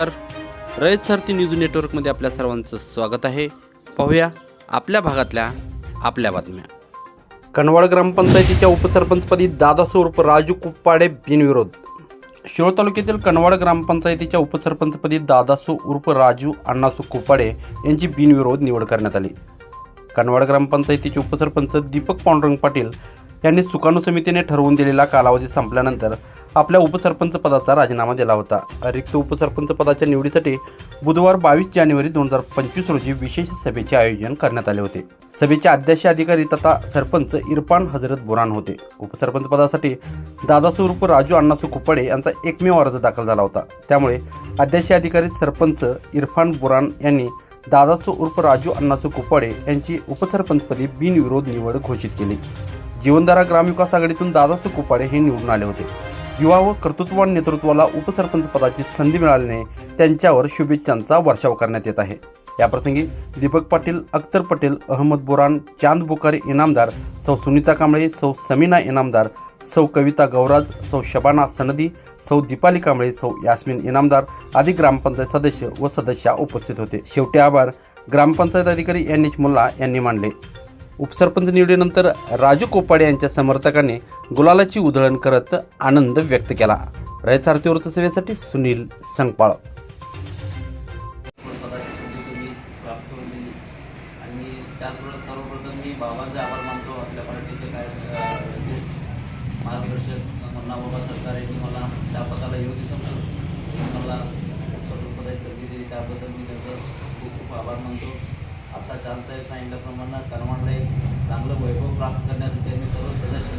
तर रयत सारथी न्यूज नेटवर्कमध्ये आपल्या सर्वांचं स्वागत आहे. पाहूया आपल्या भागातल्या आपल्या बातम्या. कनवाड ग्रामपंचायतीच्या उपसरपंचपदी दादासो उर्फ राजू कुप्पाडे बिनविरोध. शिरोळ तालुक्यातील कनवाड ग्रामपंचायतीच्या उपसरपंचपदी दादासू उर्फ राजू अण्णासू कुप्पाडे यांची बिनविरोध निवड करण्यात आली. कनवाड ग्रामपंचायतीचे उपसरपंच दीपक पांडुरंग पाटील यांनी सुकाणू समितीने ठरवून दिलेला कालावधी संपल्यानंतर आपल्या उपसरपंच पदाचा राजीनामा दिला होता. रिक्त उपसरपंच पदाच्या निवडीसाठी बुधवार बावीस जानेवारी दोन हजार पंचवीस रोजी विशेष सभेचे आयोजन करण्यात आले होते. सभेचे अध्यक्ष अधिकारी तथा सरपंच इरफान हजरत बुरान होते. उपसरपंच पदासाठी दादासू उर्फ राजू अण्णासू कुपडे यांचा एकमेव अर्ज दाखल झाला होता. त्यामुळे अध्यक्ष अधिकारी सरपंच इरफान बुरान यांनी दादासू उर्फ राजू अण्णासू कुप्पडे यांची उपसरपंचपदी बिनविरोध निवड घोषित केली. जीवनधारा ग्रामविकास आघाडीतून दादासू कुप्पाडे हे निवडून आले होते. युवा व कर्तृत्ववान नेतृत्वाला उपसरपंच पदाची संधी मिळाल्याने त्यांच्यावर शुभेच्छांचा वर्षाव करण्यात येत आहे. याप्रसंगी दीपक पाटील अख्तर पटेल अहमद बोरान चांद बुखारी इनामदार सौ सुनीता कांबळे सौ समीना इनामदार सौ कविता गौराज सौ शबाना सनदी सौ दीपाली कांबळे सौ यास्मिन इनामदार आदी ग्रामपंचायत सदस्य व सदस्या उपस्थित होते. शेवटी आभार. ग्रामपंचायत अधिकारी एन एच मुल्ला यांनी मांडले उपसरपंच निवडीनंतर राजू कोपाडे यांच्या समर्थकाने गुलालाची उधळण करत आनंद व्यक्त केला. रयसारथी वृत्तसेवेसाठी सुनील संगपाळ. त्याचबरोबर सर्वप्रथम मी बाबांचे आभार मानतो. आपल्या पार्टीचे काय मार्गदर्शक सरकार यांनी मला त्या पदाला योग्य मला संधी दिली. त्याबद्दल मी खूप खूप आभार मानतो. आता सांगितल्याप्रमाणे कारण चांगलं वैभव प्राप्त करण्यासाठी आम्ही सर्व सदस्य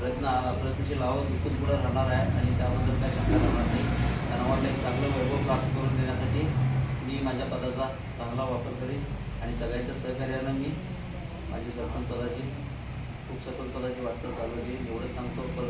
प्रयत्न प्रयत्नशील आहोत इथून पुढे राहणार आहे आणि त्याबद्दल काय शंका राहणार नाही. करमांडला एक चांगलं वैभव प्राप्त करून देण्यासाठी मी माझ्या पदाचा चांगला वापर करेन आणि सगळ्यांच्या सहकार्यानं मी माझी सरपंच पदाची उपसरपंच पदाची वाटचाल चालू आहे एवढंच सांगतो. परत